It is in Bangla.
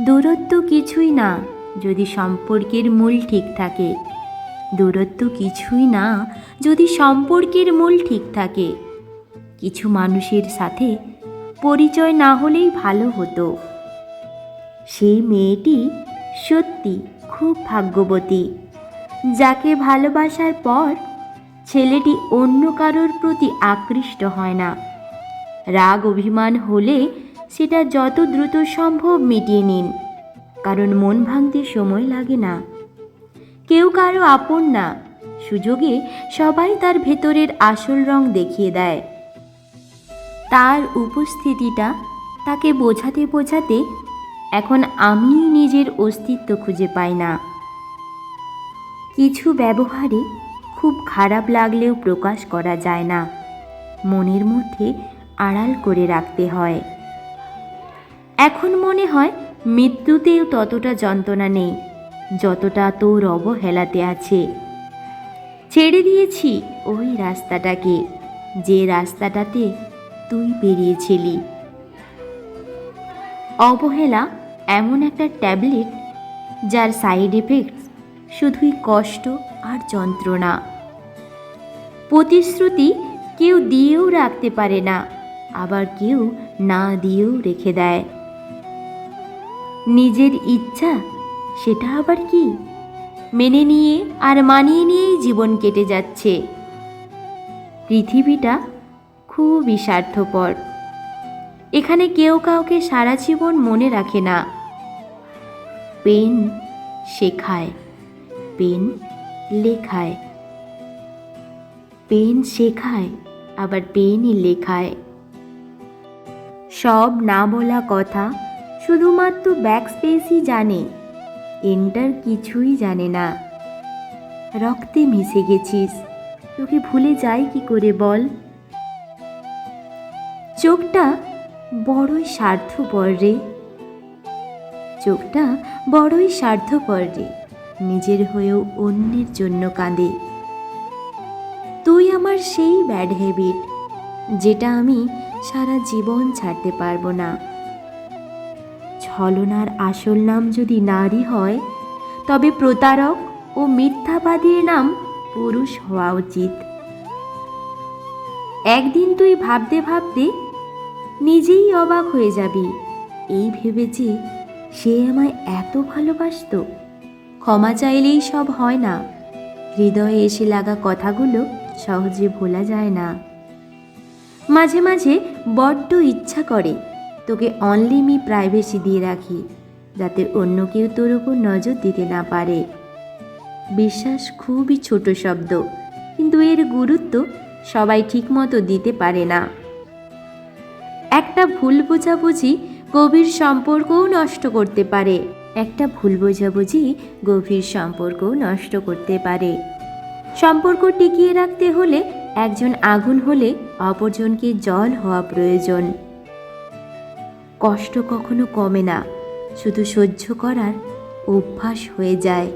দূরত্ব কিছুই না, যদি সম্পর্কের মূল ঠিক থাকে। দূরত্ব কিছুই না, যদি সম্পর্কের মূল ঠিক থাকে। কিছু মানুষের সাথে পরিচয় না হলেই ভালো হতো। সেই মেয়েটি সত্যি খুব ভাগ্যবতী। যাকে ভালোবাসার পর ছেলেটি অন্য কারোর প্রতি আকৃষ্ট হয় না। রাগ অভিমান হলে সেটা যত দ্রুত সম্ভব মিটিয়ে নিন, কারণ মন ভাঙতে সময় লাগে না। কেউ কারও আপন না, সুযোগে সবাই তার ভেতরের আসল রং দেখিয়ে দেয়। তার উপস্থিতিটা তাকে বোঝাতে বোঝাতে এখন আমিই নিজের অস্তিত্ব খুঁজে পাই না। কিছু ব্যবহারে খুব খারাপ লাগলেও প্রকাশ করা যায় না। মনের মধ্যে আড়াল করে রাখতে হয়। এখন মনে হয় মৃত্যুতেও ততটা যন্ত্রণা নেই, যতটা তোর অবহেলাতে আছে। ছেড়ে দিয়েছি ওই রাস্তাটাকে, যে রাস্তাটাতে তুই বেরিয়েছিলি অবহেলা এমন একটা ট্যাবলেট যার সাইড এফেক্টস শুধুই কষ্ট আর যন্ত্রণা। প্রতিশ্রুতি কেউ দিয়েও রাখতে পারে না, আবার কেউ না দিয়েও রেখে দেয়। নিজের ইচ্ছা, সেটা আবার কি? মেনে নিয়ে আর মানিয়ে নিয়েই জীবন কেটে যাচ্ছে। পৃথিবীটা খুবই স্বার্থপর। এখানে কেউ কাউকে সারা জীবন মনে রাখে না। পেন শেখায়, পেন লেখায়। পেন শেখায়, আবার পেনই লেখায়। সব না বলা কথা শুধুমাত্র ব্যাকস্পেসই জানে। এন্টার কিছুই জানে না। রক্তে মিশে গেছিস। তোকে ভুলে যাই কি করে বল? চোখটা বড়ই স্বার্থপর রে। চোখটা বড়ই স্বার্থপর রে। নিজের হয়েও অন্যের জন্য কাঁদে। তুই আমার সেই ব্যাড হ্যাবিট, যেটা আমি সারা জীবন ছাড়তে পারব না। ছলনার আসল নাম যদি নারী হয়, তবে প্রতারক ও মিথ্যাবাদীর নাম পুরুষ হওয়া উচিত। একদিন তুই ভাবতে ভাবতে নিজেই অবাক হয়ে যাবি। এই ভেবে যে সে আমায় এত ভালোবাসতো, ক্ষমা চাইলেই সব হয় না। হৃদয়ে এসে লাগা কথাগুলো সহজে ভোলা যায় না। মাঝে মাঝে বড্ড ইচ্ছা করে তোকে অনলি মি প্রাইভেসি দিয়ে রাখি, যাতে অন্য কেউ তোর ওপর নজর দিতে না পারে। বিশ্বাস খুবই ছোট শব্দ, কিন্তু এর গুরুত্ব সবাই ঠিকমতো দিতে পারে না। একটা ভুল বোঝাবুঝি গভীর সম্পর্কও নষ্ট করতে পারে। একটা ভুল বোঝাবুঝি গভীর সম্পর্কও নষ্ট করতে পারে। সম্পর্ক টিকিয়ে রাখতে হলে একজন আগুন হলে অপরজনকে জল হওয়া প্রয়োজন। কষ্ট কখনো কমে না। শুধু সহ্য করার অভ্যাস হয়ে যায়।